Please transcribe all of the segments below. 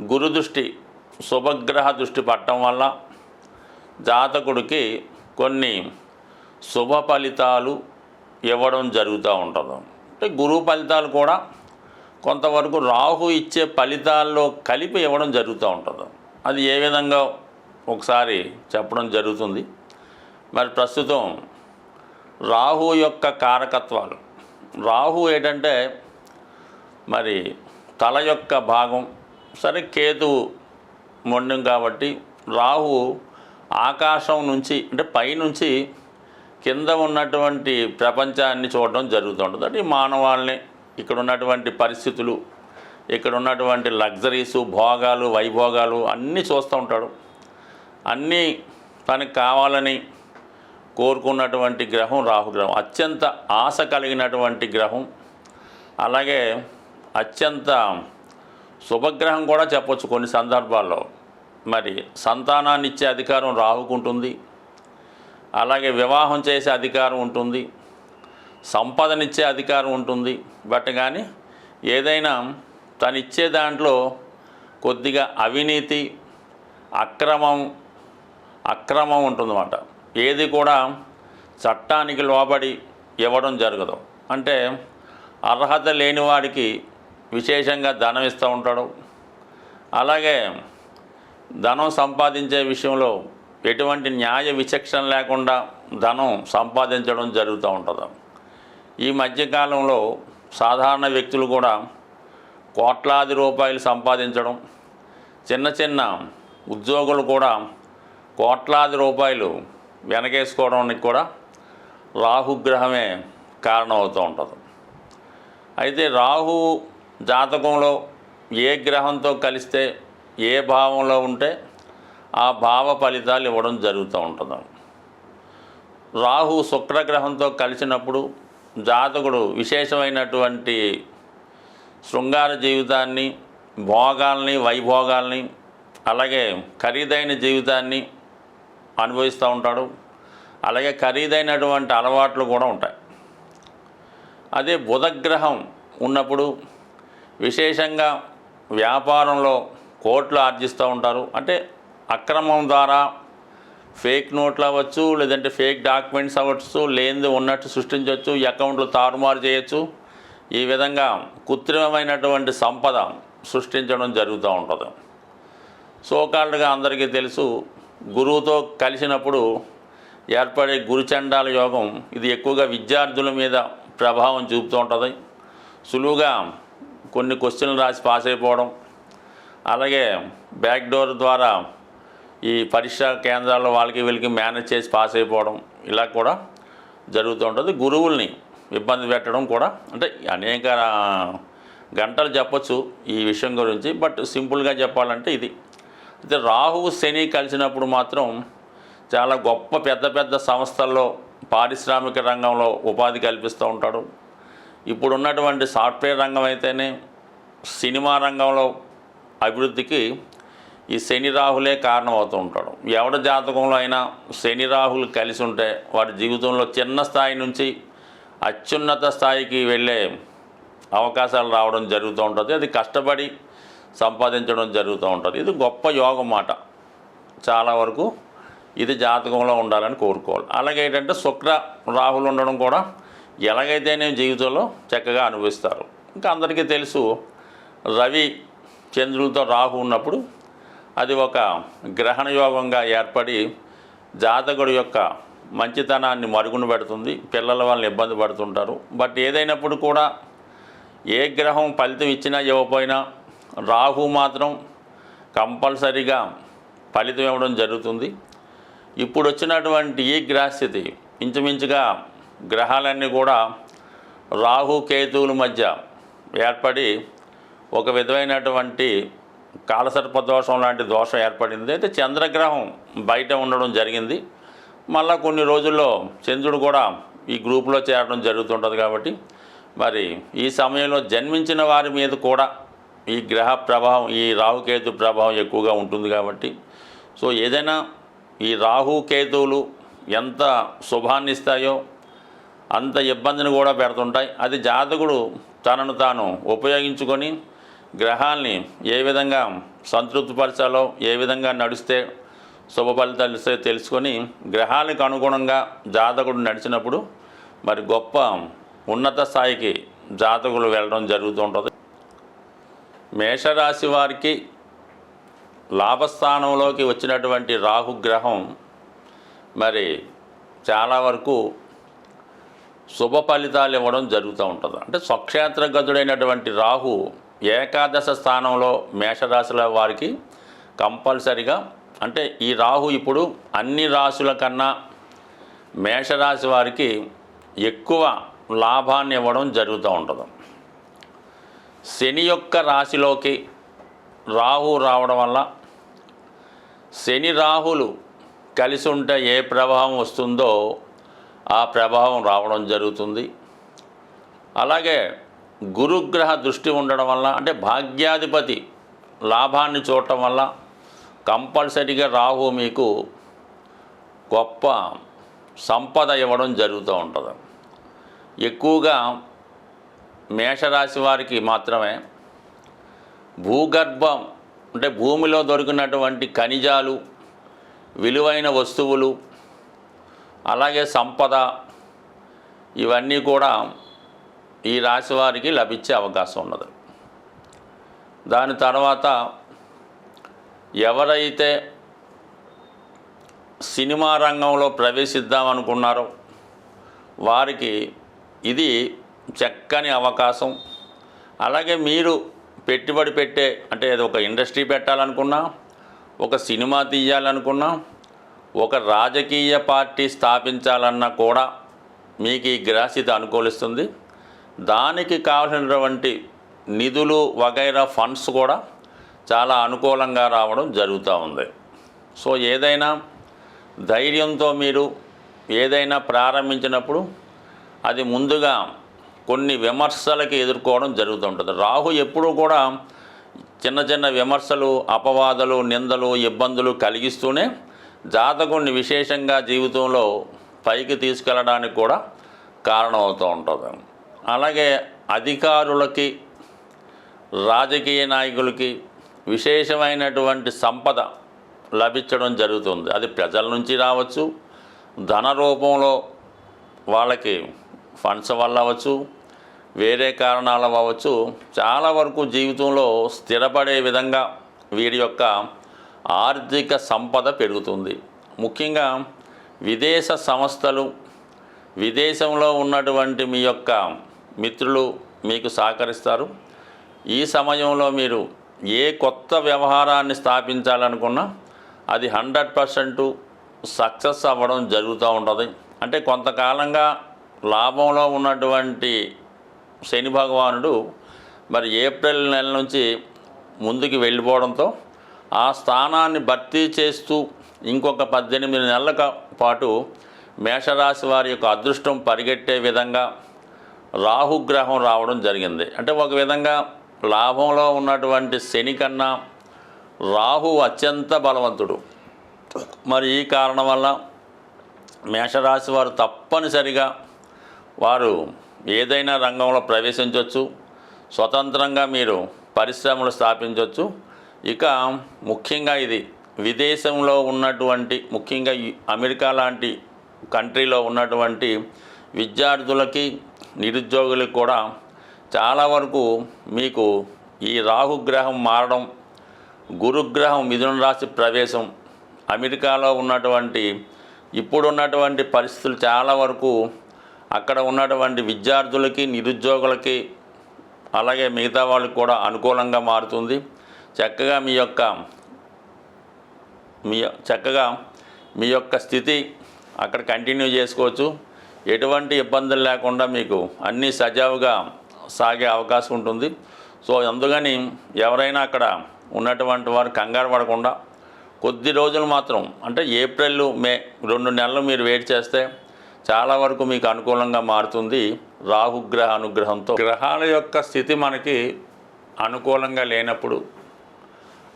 గురు దృష్టి శుభగ్రహ దృష్టి పట్టడం వల్ల జాతకుడికి కొన్ని శుభ ఫలితాలు ఇవ్వడం జరుగుతూ ఉంటుంది. అంటే గురువు ఫలితాలు కూడా కొంతవరకు రాహు ఇచ్చే ఫలితాల్లో కలిపి ఇవ్వడం జరుగుతూ ఉంటుంది. అది ఏ విధంగా ఒకసారి చెప్పడం జరుగుతుంది. మరి ప్రస్తుతం రాహు యొక్క కారకత్వాలు. రాహు ఏంటంటే మరి తల యొక్క భాగం సరే కేతువు మొండం కాబట్టి రాహు ఆకాశం నుంచి అంటే పైనుంచి కింద ఉన్నటువంటి ప్రపంచాన్ని చూడడం జరుగుతూ ఉంటుంది అంటే మానవాళ్ళని ఇక్కడ ఉన్నటువంటి పరిస్థితులు ఇక్కడ ఉన్నటువంటి లగ్జరీసు భోగాలు వైభోగాలు అన్నీ చూస్తూ ఉంటాడు. అన్నీ తనకు కావాలని కోరుకున్నటువంటి గ్రహం రాహుగ్రహం అత్యంత ఆశ కలిగినటువంటి గ్రహం. అలాగే అత్యంత శుభగ్రహం కూడా చెప్పొచ్చు కొన్ని సందర్భాల్లో. మరి సంతానాన్ని ఇచ్చే అధికారం రాహుకుంటుంది. అలాగే వివాహం చేసే అధికారం ఉంటుంది. సంపదనిచ్చే అధికారం ఉంటుంది. బట్ కానీ ఏదైనా తను ఇచ్చే దాంట్లో కొద్దిగా అవినీతి అక్రమం అక్రమం ఉంటుందన్నమాట. ఏది కూడా చట్టానికి లోబడి ఇవ్వడం జరగదు. అంటే అర్హత లేని వాడికి విశేషంగా ధనం ఇస్తూ ఉంటాడు. అలాగే ధనం సంపాదించే విషయంలో ఎటువంటి న్యాయ విచక్షణ లేకుండా ధనం సంపాదించడం జరుగుతూ ఉంటుంది. ఈ మధ్యకాలంలో సాధారణ వ్యక్తులు కూడా కోట్లాది రూపాయలు సంపాదించడం చిన్న చిన్న ఉద్యోగులు కూడా కోట్లాది రూపాయలు వెనకేసుకోవడానికి కూడా రాహుగ్రహమే కారణమవుతూ ఉంటుంది. అయితే రాహు జాతకంలో ఏ గ్రహంతో కలిస్తే ఏ భావంలో ఉంటే ఆ భావ ఫలితాలు ఇవ్వడం జరుగుతూ ఉంటుంది. రాహు శుక్రగ్రహంతో కలిసినప్పుడు జాతకుడు విశేషమైనటువంటి శృంగార జీవితాన్ని భోగాల్ని వైభోగాల్ని అలాగే ఖరీదైన జీవితాన్ని అనుభవిస్తూ ఉంటాడు. అలాగే ఖరీదైనటువంటి అలవాట్లు కూడా ఉంటాయి. అదే బుధగ్రహం ఉన్నప్పుడు విశేషంగా వ్యాపారంలో కోట్లు ఆర్జిస్తూ ఉంటారు. అంటే అక్రమం ద్వారా ఫేక్ నోట్లు అవ్వచ్చు లేదంటే ఫేక్ డాక్యుమెంట్స్ అవ్వచ్చు లేనిది ఉన్నట్టు సృష్టించవచ్చు అకౌంట్లు తారుమారు చేయొచ్చు. ఈ విధంగా కృత్రిమమైనటువంటి సంపద సృష్టించడం జరుగుతూ ఉంటుంది. సోకాళ్ళుగా అందరికీ తెలుసు గురువుతో కలిసినప్పుడు ఏర్పడే గురుచండాల యోగం ఇది ఎక్కువగా విద్యార్థుల మీద ప్రభావం చూపుతూ ఉంటుంది. సులువుగా కొన్ని క్వశ్చన్లు రాసి పాస్ అయిపోవడం. అలాగే బ్యాక్ డోర్ ద్వారా ఈ పరీక్షా కేంద్రాల్లో వాళ్ళకి వీళ్ళకి మేనేజ్ చేసి పాస్ అయిపోవడం ఇలా కూడా జరుగుతూ ఉంటుంది. గురువుల్ని ఇబ్బంది పెట్టడం కూడా అంటే అనేక గంటలు చెప్పచ్చు ఈ విషయం గురించి బట్ సింపుల్గా చెప్పాలంటే ఇది. అయితే రాహువు శని కలిసినప్పుడు మాత్రం చాలా గొప్ప పెద్ద పెద్ద సంస్థల్లో పారిశ్రామిక రంగంలో ఉపాధి కల్పిస్తూ ఉంటాడు. ఇప్పుడు ఉన్నటువంటి సాఫ్ట్వేర్ రంగం అయితేనే సినిమా రంగంలో అభివృద్ధికి ఈ శని రాహులే కారణమవుతూ ఉంటాడు. ఎవరి జాతకంలో అయినా శని రాహులు కలిసి ఉంటే వాడి జీవితంలో చిన్న స్థాయి నుంచి అత్యున్నత స్థాయికి వెళ్ళే అవకాశాలు రావడం జరుగుతూ ఉంటుంది. అది కష్టపడి సంపాదించడం జరుగుతూ ఉంటుంది. ఇది గొప్ప యోగం మాట. చాలా వరకు ఇది జాతకంలో ఉండాలని కోరుకోవాలి. అలాగే ఏంటంటే శుక్ర రాహులు ఉండడం కూడా ఎలాగైతేనే జీవితంలో చక్కగా అనుభవిస్తారు ఇంకా అందరికీ తెలుసు రవి చంద్రులతో రాహు ఉన్నప్పుడు అది ఒక గ్రహణ యోగంగా ఏర్పడి జాతకుడు యొక్క మంచితనాన్ని మరుగున పెడుతుంది పిల్లల వాళ్ళని ఇబ్బంది పడుతుంటారు. బట్ ఏదైనప్పుడు కూడా ఏ గ్రహం ఫలితం ఇచ్చినా ఇవ్వకపోయినా రాహు మాత్రం కంపల్సరీగా ఫలితం ఇవ్వడం జరుగుతుంది. ఇప్పుడు వచ్చినటువంటి ఈ గ్రహస్థితి ఇంచుమించుగా గ్రహాలన్నీ కూడా రాహు కేతువుల మధ్య ఏర్పడి ఒక విధమైనటువంటి కాలసర్ప దోషం లాంటి దోషం ఏర్పడింది. అయితే చంద్రగ్రహం బయట ఉండడం జరిగింది. మళ్ళా కొన్ని రోజుల్లో చంద్రుడు కూడా ఈ గ్రూప్లో చేరడం జరుగుతుంటుంది కాబట్టి మరి ఈ సమయంలో జన్మించిన వారి మీద కూడా ఈ గ్రహ ప్రభావం ఈ రాహుకేతు ప్రభావం ఎక్కువగా ఉంటుంది కాబట్టి. సో ఏదైనా ఈ రాహు కేతువులు ఎంత శుభాన్నిస్తాయో అంత ఇబ్బందిని కూడా పెడుతుంటాయి. అది జాతకుడు తనను తాను ఉపయోగించుకొని గ్రహాల్ని ఏ విధంగా సంతృప్తిపరచాలో ఏ విధంగా నడిస్తే శుభ ఫలితాలు ఇస్తే తెలుసుకొని గ్రహాలకు అనుగుణంగా జాతకుడు నడిచినప్పుడు మరి గొప్ప ఉన్నత స్థాయికి జాతకులు వెళ్ళడం జరుగుతూ ఉంటుంది మేషరాశి వారికి లాభస్థానంలోకి వచ్చినటువంటి రాహుగ్రహం మరి చాలా వరకు శుభ ఫలితాలు ఇవ్వడం జరుగుతూ ఉంటుంది. అంటే స్వక్షేత్ర గతుడైనటువంటి రాహు ఏకాదశ స్థానంలో మేషరాశుల వారికి కంపల్సరిగా అంటే ఈ రాహు ఇప్పుడు అన్ని రాశుల కన్నా మేషరాశి వారికి ఎక్కువ లాభాన్ని ఇవ్వడం జరుగుతూ ఉంటుంది. శని యొక్క రాశిలోకి రాహు రావడం వల్ల శని రాహులు కలిసి ఉంటే ఏ ప్రభావం వస్తుందో ఆ ప్రభావం రావడం జరుగుతుంది. అలాగే గురుగ్రహ దృష్టి ఉండడం వల్ల అంటే భాగ్యాధిపతి లాభాన్ని చూడటం వల్ల కంపల్సరీగా రాహు మీకు గొప్ప సంపద ఇవ్వడం జరుగుతూ ఉంటుంది. ఎక్కువగా మేషరాశి వారికి మాత్రమే భూగర్భం అంటే భూమిలో దొరికినటువంటి ఖనిజాలు విలువైన వస్తువులు అలాగే సంపద ఇవన్నీ కూడా ఈ రాశి వారికి లభించే అవకాశం ఉన్నది. దాని తర్వాత ఎవరైతే సినిమా రంగంలో ప్రవేశిద్దామనుకున్నారో వారికి ఇది చక్కని అవకాశం. అలాగే మీరు పెట్టుబడి పెట్టే అంటే ఒక ఇండస్ట్రీ పెట్టాలనుకున్నా ఒక సినిమా తీయాలనుకున్నా ఒక రాజకీయ పార్టీ స్థాపించాలన్నా కూడా మీకు ఈ గ్రహస్థితి అనుకూలిస్తుంది. దానికి కావాల్సినటువంటి నిధులు వగైరా ఫండ్స్ కూడా చాలా అనుకూలంగా రావడం జరుగుతూ ఉంది. సో ఏదైనా ధైర్యంతో మీరు ఏదైనా ప్రారంభించినప్పుడు అది ముందుగా కొన్ని విమర్శలకి ఎదుర్కోవడం జరుగుతుంటుంది రాహు ఎప్పుడూ కూడా చిన్న చిన్న విమర్శలు అపవాదాలు నిందలు ఇబ్బందులు కలిగిస్తూనే జాతకుడిని విశేషంగా జీవితంలో పైకి తీసుకెళ్ళడానికి కూడా కారణమవుతూ ఉంటుంది. అలాగే అధికారులకి రాజకీయ నాయకులకి విశేషమైనటువంటి సంపద లభించడం జరుగుతుంది. అది ప్రజల నుంచి రావచ్చు ధన రూపంలో వాళ్ళకి ఫండ్స్ వల్ల అవ్వచ్చు వేరే కారణాలు అవ్వచ్చు. చాలా వరకు జీవితంలో స్థిరపడే విధంగా వీరి యొక్క ఆర్థిక సంపద పెరుగుతుంది. ముఖ్యంగా విదేశ సంస్థలు విదేశంలో ఉన్నటువంటి మీ యొక్క మిత్రులు మీకు సహకరిస్తారు. ఈ సమయంలో మీరు ఏ కొత్త వ్యవహారాన్ని స్థాపించాలనుకున్నా అది హండ్రెడ్ పర్సెంట్ సక్సెస్ అవ్వడం జరుగుతూ ఉంటుంది. అంటే కొంతకాలంగా లాభంలో ఉన్నటువంటి శని భగవానుడు మరి ఏప్రిల్ నెల నుంచి ముందుకు వెళ్ళిపోవడంతో ఆ స్థానాన్ని భర్తీ చేస్తూ ఇంకొక పద్దెనిమిది నెలల పాటు మేషరాశి వారి యొక్క అదృష్టం పరిగెట్టే విధంగా రాహుగ్రహం రావడం జరిగింది. అంటే ఒక విధంగా లాభంలో ఉన్నటువంటి శని కన్నా రాహు అత్యంత బలవంతుడు. మరి ఈ కారణం వల్ల మేషరాశి వారు తప్పనిసరిగా వారు ఏదైనా రంగంలో ప్రవేశించవచ్చు స్వతంత్రంగా మీరు పరిశ్రమలు స్థాపించవచ్చు ఇక ముఖ్యంగా ఇది విదేశంలో ఉన్నటువంటి ముఖ్యంగా అమెరికా లాంటి కంట్రీలో ఉన్నటువంటి విద్యార్థులకి నిరుద్యోగులకు కూడా చాలా వరకు మీకు ఈ రాహుగ్రహం మారడం గురుగ్రహం మిథున రాశి ప్రవేశం అమెరికాలో ఉన్నటువంటి ఇప్పుడున్నటువంటి పరిస్థితులు చాలా వరకు అక్కడ ఉన్నటువంటి విద్యార్థులకి నిరుద్యోగులకి అలాగే మిగతా వాళ్ళకి కూడా అనుకూలంగా మారుతుంది. చక్కగా మీ యొక్క మీ చక్కగా మీ యొక్క స్థితి అక్కడ కంటిన్యూ చేసుకోవచ్చు. ఎటువంటి ఇబ్బందులు లేకుండా మీకు అన్నీ సజావుగా సాగే అవకాశం ఉంటుంది. సో అందుకని ఎవరైనా అక్కడ ఉన్నటువంటి వారు కంగారు పడకుండా కొద్ది రోజులు మాత్రం అంటే ఏప్రిల్ మే రెండు నెలలు మీరు వెయిట్ చేస్తే చాలా వరకు మీకు అనుకూలంగా మారుతుంది. రాహుగ్రహ అనుగ్రహంతో. గ్రహాల యొక్క స్థితి మనకి అనుకూలంగా లేనప్పుడు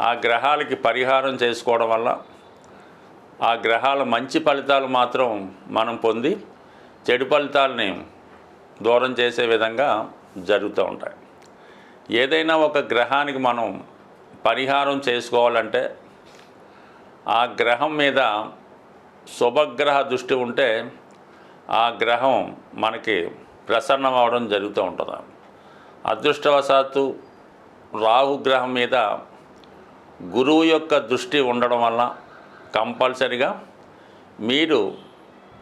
ఆ గ్రహాలకి పరిహారం చేసుకోవడం వల్ల ఆ గ్రహాల మంచి ఫలితాలు మాత్రం మనం పొంది చెడు ఫలితాలని దూరం చేసే విధంగా జరుగుతూ ఉంటాయి. ఏదైనా ఒక గ్రహానికి మనం పరిహారం చేసుకోవాలంటే ఆ గ్రహం మీద శుభగ్రహ దృష్టి ఉంటే ఆ గ్రహం మనకి ప్రసన్నం అవడం జరుగుతూ ఉంటుంది. అదృష్టవశాత్తు రాహుగ్రహం మీద గురువు యొక్క దృష్టి ఉండడం వల్ల కంపల్సరిగా మీరు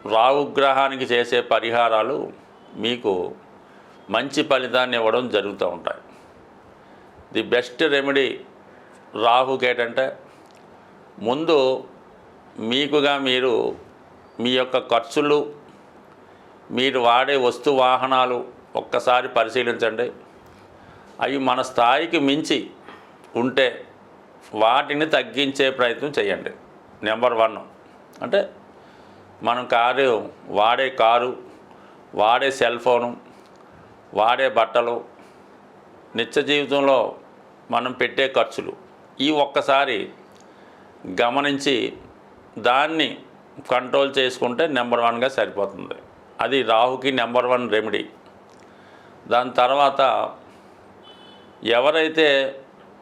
రాహుగ్రహానికి చేసే పరిహారాలు మీకు మంచి ఫలితాన్ని ఇవ్వడం జరుగుతూ ఉంటాయి. ది బెస్ట్ రెమెడీ రాహుకి ఏంటంటే ముందు మీకుగా మీరు మీ యొక్క ఖర్చులు మీరు వాడే వస్తు వాహనాలు ఒక్కసారి పరిశీలించండి. అవి మన స్థాయికి మించి ఉంటే వాటిని తగ్గించే ప్రయత్నం చేయండి. నెంబర్ వన్ అంటే మనం కారు వాడే కారు వాడే సెల్ ఫోను వాడే బట్టలు నిత్య జీవితంలో మనం పెట్టే ఖర్చులు ఈ ఒక్కసారి గమనించి దాన్ని కంట్రోల్ చేసుకుంటే నెంబర్ వన్గా సరిపోతుంది. అది రాహుకి నెంబర్ వన్ రెమెడీ దాని తర్వాత ఎవరైతే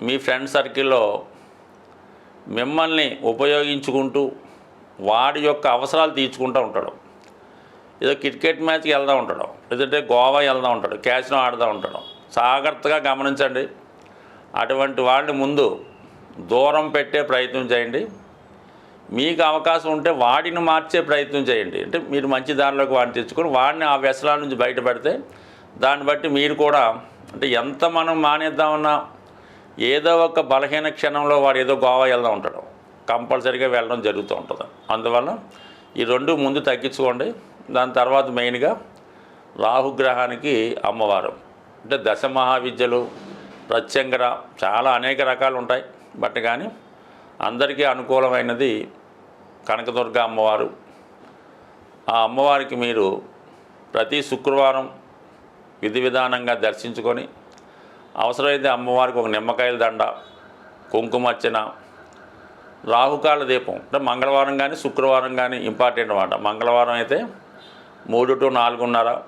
మీ ఫ్రెండ్ సర్కిల్లో మిమ్మల్ని ఉపయోగించుకుంటూ వాడి యొక్క అవసరాలు తీర్చుకుంటూ ఉంటాడు. ఏదో క్రికెట్ మ్యాచ్కి వెళ్తూ ఉంటాడు. లేదంటే గోవా వెళ్తూ ఉంటాడు. క్యాచ్లో ఆడుతూ ఉంటాడు. జాగ్రత్తగా గమనించండి. అటువంటి వాళ్ళని ముందు దూరం పెట్టే ప్రయత్నం చేయండి. మీకు అవకాశం ఉంటే వాడిని మార్చే ప్రయత్నం చేయండి. అంటే మీరు మంచి దారిలోకి వాడిని తెచ్చుకొని వాడిని ఆ వ్యసనాల నుంచి బయటపడితే దాన్ని బట్టి మీరు కూడా అంటే ఎంత మనం మానేద్దామన్నా ఏదో ఒక బలహీన క్షణంలో వాడు ఏదో గోవా వెళ్దాం ఉంటాడు. కంపల్సరీగా వెళ్ళడం జరుగుతూ ఉంటుంది. అందువల్ల ఈ రెండు ముందు తగ్గించుకోండి. దాని తర్వాత మెయిన్గా రాహుగ్రహానికి అమ్మవారు. అంటే దశ మహావిద్యలు ప్రత్యంగర చాలా అనేక రకాలు ఉంటాయి. బట్ కానీ అందరికీ అనుకూలమైనది కనకదుర్గ అమ్మవారు. ఆ అమ్మవారికి మీరు ప్రతి శుక్రవారం విధి విధానంగా దర్శించుకొని అవసరమైతే అమ్మవారికి ఒక నిమ్మకాయల దండ కుంకుమర్చన రాహుకాల దీపం. అంటే మంగళవారం కానీ శుక్రవారం కానీ ఇంపార్టెంట్ అనమాట మంగళవారం అయితే మూడు టు నాలుగున్నర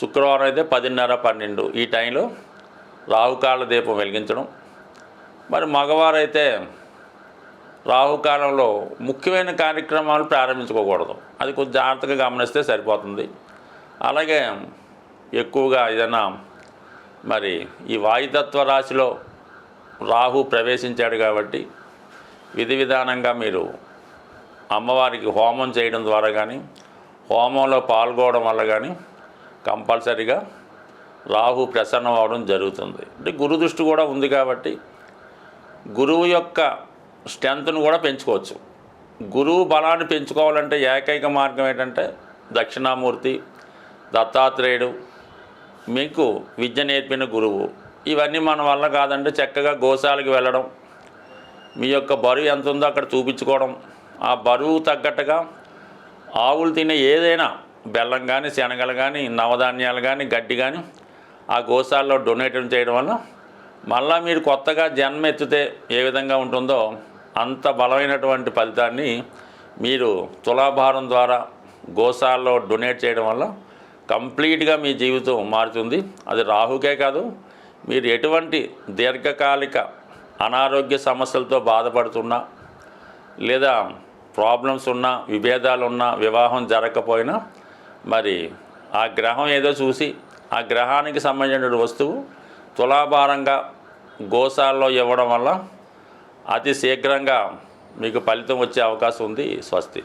శుక్రవారం అయితే పదిన్నర పన్నెండు ఈ టైంలో రాహుకాల దీపం వెలిగించడం. మరి మగవారైతే రాహుకాలంలో ముఖ్యమైన కార్యక్రమాలు ప్రారంభించుకోకూడదు. అది కొంచెం జాగ్రత్తగా గమనిస్తే సరిపోతుంది. అలాగే ఎక్కువగా ఏదైనా మరి ఈ వాయుతత్వ రాశిలో రాహు ప్రవేశించాడు కాబట్టి విధి విధానంగా మీరు అమ్మవారికి హోమం చేయడం ద్వారా కానీ హోమంలో పాల్గొనడం వల్ల కానీ కంపల్సరీగా రాహు ప్రసన్నం అవడం జరుగుతుంది. అంటే గురు దృష్టి కూడా ఉంది కాబట్టి గురువు యొక్క స్ట్రెంత్ను కూడా పెంచుకోవచ్చు. గురువు బలాన్ని పెంచుకోవాలంటే ఏకైక మార్గం ఏంటంటే దక్షిణామూర్తి దత్తాత్రేయుడు మీకు విద్య నేర్పిన గురువు. ఇవన్నీ మన వల్ల కాదంటే చక్కగా గోశాలకి వెళ్ళడం. మీ యొక్క బరువు ఎంత ఉందో అక్కడ చూపించుకోవడం. ఆ బరువు తగ్గట్టుగా ఆవులు తినే ఏదైనా బెల్లం కానీ శనగలు కానీ నవధాన్యాలు కానీ గడ్డి కానీ ఆ గోశాలలో డొనేట్ చేయడం వల్ల మళ్ళా మీరు కొత్తగా జన్మ ఎత్తితే ఏ విధంగా ఉంటుందో అంత బలమైనటువంటి ఫలితాన్ని మీరు తులాభారం ద్వారా గోశాలలో డొనేట్ చేయడం వల్ల కంప్లీట్గా మీ జీవితం మారుతుంది. అది రాహుకే కాదు మీరు ఎటువంటి దీర్ఘకాలిక అనారోగ్య సమస్యలతో బాధపడుతున్నా లేదా ప్రాబ్లమ్స్ ఉన్నా విభేదాలు ఉన్నా వివాహం జరగకపోయినా మరి ఆ గ్రహం ఏదో చూసి ఆ గ్రహానికి సంబంధించిన వస్తువు తులాభారంగా గోశాల్లో ఇవ్వడం వల్ల అతి శీఘ్రంగా మీకు ఫలితం వచ్చే అవకాశం ఉంది స్వస్తి.